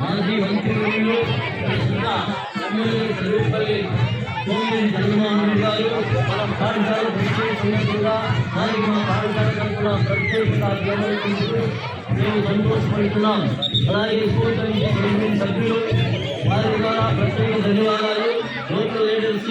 మాజీ మంత్రివర్యులు సర్వేపల్లి కోవింద్ జగన్మోహన్ గారు పాఠశాల మా పాఠశాల తరఫున మేము సంతోషపడుతున్నాం అలాగే స్కూల్ సభ్యులు. వారి ద్వారా ప్రత్యేక ధన్యవాదాలు. లోకల్ లీడర్స్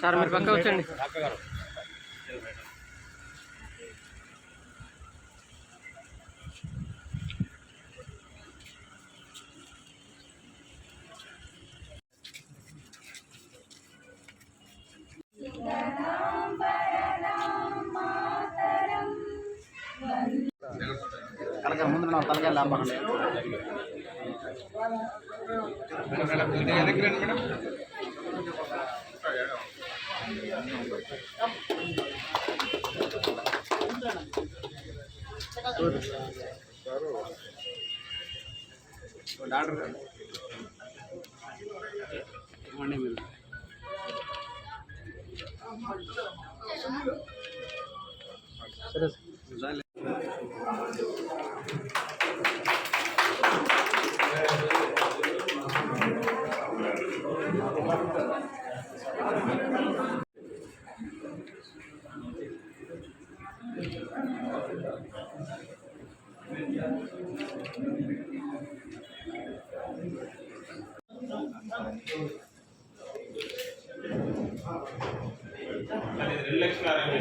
సార్ మీరు పక్క వచ్చండి. కలక ముందు నా తలకాయ లాభండి డాక్టర్ గారు ఇవ్వండి మీరు సరే సార్ రెండు లక్షల అరవై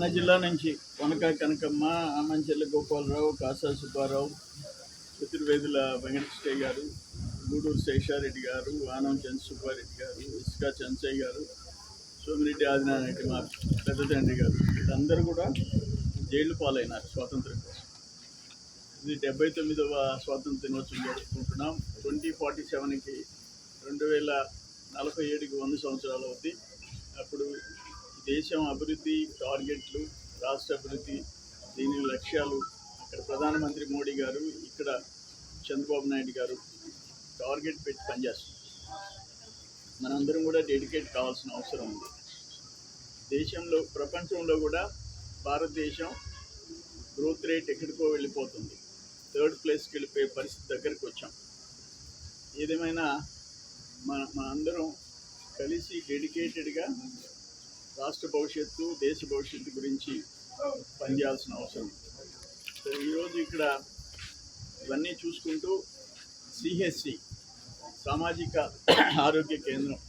మన జిల్లా నుంచి కొనక కనకమ్మ ఆమంచెల్ల గోపాలరావు కాసా సుబ్బారావు చతుర్వేదుల వెంకటేశ్వర గారు గూడూరు శేషారెడ్డి గారు ఆనం చంద్ర సుబ్బారెడ్డి గారు ఇసుక చంద్రయ్య గారు సోమిరెడ్డి ఆదినారాయణ మా పెద్ద తండ్రి గారు వీళ్ళందరూ కూడా జైలు పాలైనారు స్వాతంత్రం కోసం. ఇది డెబ్బై తొమ్మిదవ స్వాతంత్ర దినోత్సవం జరుపుకుంటున్నాం. ట్వంటీ ఫార్టీ సెవెన్కి రెండు వేల నలభై ఏడుకి వంద సంవత్సరాలు అవుతుంది అప్పుడు దేశం అభివృద్ధి టార్గెట్లు రాష్ట్ర అభివృద్ధి దీని లక్ష్యాలు. అక్కడ ప్రధానమంత్రి మోడీ గారు ఇక్కడ చంద్రబాబు నాయుడు గారు టార్గెట్ పెట్టి పనిచేస్తున్నారు. మనందరం కూడా డెడికేట్ కావాల్సిన అవసరం ఉంది. దేశంలో ప్రపంచంలో కూడా భారతదేశం గ్రోత్ రేట్ ఎక్కడికో వెళ్ళిపోతుంది. థర్డ్ ప్లేస్కి వెళ్ళిపోయే పరిస్థితి దగ్గరికి వచ్చాం. ఏదేమైనా మన మనందరం కలిసి డెడికేటెడ్గా రాష్ట్ర భవిష్యత్తు దేశ భవిష్యత్తు గురించి పనిచేయాల్సిన అవసరం. సో ఈరోజు ఇక్కడ ఇవన్నీ చూసుకుంటూ సిహెచ్సి సామాజిక ఆరోగ్య కేంద్రం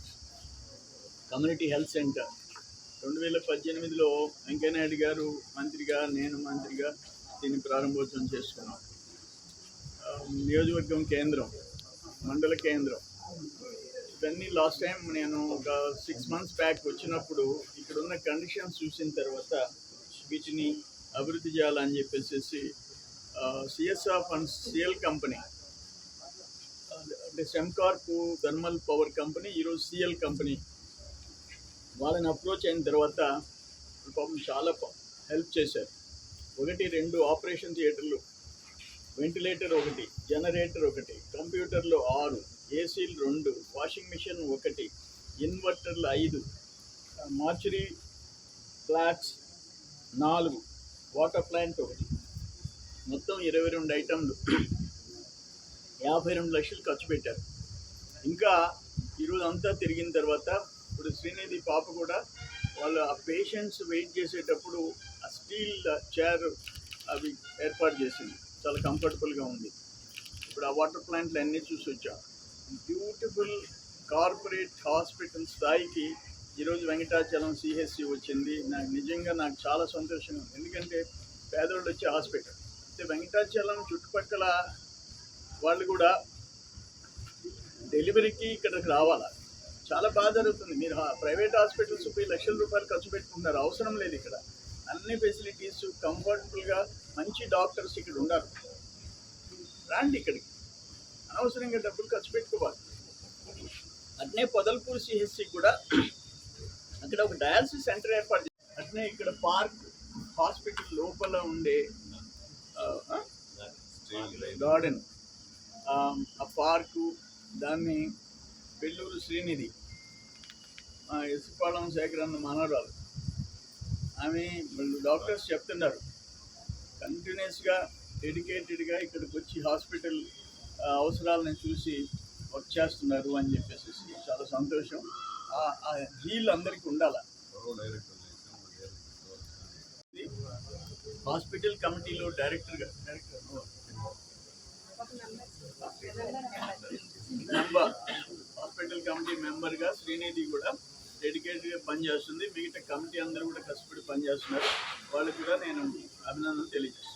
కమ్యూనిటీ హెల్త్ సెంటర్. రెండు వేల పద్దెనిమిదిలో వెంకయ్యనాయుడు గారు మంత్రిగా నేను మంత్రిగా దీన్ని ప్రారంభోత్సవం చేసుకున్నాం. నియోజకవర్గం కేంద్రం మండల కేంద్రం. ఇవన్నీ లాస్ట్ టైం నేను ఒక సిక్స్ మంత్స్ బ్యాక్ వచ్చినప్పుడు ఇక్కడ ఉన్న కండిషన్స్ చూసిన తర్వాత వీటిని అభివృద్ధి చేయాలని చెప్పేసి సిఎస్ఆర్ ఫండ్స్ సిఎల్ కంపెనీ అంటే సెమ్కార్ప్ థర్మల్ పవర్ కంపెనీ ఈరోజు సిఎల్ కంపెనీ వాళ్ళని అప్రోచ్ అయిన తర్వాత పాపం చాలా హెల్ప్ చేశారు. ఒకటి రెండు ఆపరేషన్ థియేటర్లు వెంటిలేటర్ ఒకటి జనరేటర్ ఒకటి కంప్యూటర్లు ఆరు ఏసీలు రెండు వాషింగ్ మిషన్ ఒకటి ఇన్వర్టర్లు ఐదు మార్చురీ ఫ్లాట్స్ నాలుగు వాటర్ ప్లాంట్ ఒకటి. మొత్తం ఇరవై రెండు ఐటమ్లు యాభై రెండు లక్షలు ఖర్చు పెట్టారు. ఇంకా ఈరోజు అంతా తిరిగిన తర్వాత ఇప్పుడు శ్రీనిధి పాప కూడా వాళ్ళు ఆ పేషెంట్స్ వెయిట్ చేసేటప్పుడు ఆ స్టీల్ చైర్ అవి ఏర్పాటు చేసింది. చాలా కంఫర్టబుల్గా ఉంది. ఇప్పుడు ఆ వాటర్ ప్లాంట్లు అన్నీ చూసి వచ్చాం. బ్యూటిఫుల్ కార్పొరేట్ హాస్పిటల్ స్థాయికి ఈరోజు వెంకటాచలం సిహెచ్సి వచ్చింది. నాకు నిజంగా నాకు చాలా సంతోషంగా ఉంది. ఎందుకంటే పేదోళ్ళు వచ్చే హాస్పిటల్. అయితే వెంకటాచలం చుట్టుపక్కల వాళ్ళు కూడా డెలివరీకి ఇక్కడికి రావాలా? చాలా బాధ జరుగుతుంది. మీరు ప్రైవేట్ హాస్పిటల్స్ పోయి లక్షల రూపాయలు ఖర్చు పెట్టుకుంటున్నారు. అవసరం లేదు ఇక్కడ. అన్ని ఫెసిలిటీస్ కంఫర్టబుల్గా మంచి డాక్టర్స్ ఇక్కడ ఉన్నారు రాండి ఇక్కడికి. అనవసరంగా డబ్బులు ఖర్చు పెట్టుకోవాలి. అట్నే పొదల్పూర్ సిహెచ్సి కూడా అక్కడ ఒక డయాలసిస్ సెంటర్ ఏర్పాటు అట్నే ఇక్కడ పార్క్ హాస్పిటల్ లోపల ఉండే గార్డెన్. ఆ పార్కు దాన్ని పెళ్ళూరు శ్రీనిధి ఇసుపాళం శేఖరన్న మనవరాలు. ఆమె వాళ్ళు డాక్టర్స్ చెప్తున్నారు. కంటిన్యూస్గా డెడికేటెడ్గా ఇక్కడికి వచ్చి హాస్పిటల్ అవసరాలను చూసి వర్క్ చేస్తున్నారు అని చెప్పేసి చాలా సంతోషం. ఆ- వీళ్ళు జీల్ అందరికీ ఉండాల? హాస్పిటల్ కమిటీలో డైరెక్టర్గా డైరెక్టర్ మెంబర్ హాస్పిటల్ కమిటీ మెంబర్గా శ్రీనిధి కూడా డెడికేటెడ్గా పనిచేస్తుంది. మిగతా కమిటీ అందరూ కూడా కష్టపడి పనిచేస్తున్నారు. వాళ్ళకి కూడా నేను అభినందనలు తెలియజేస్తాను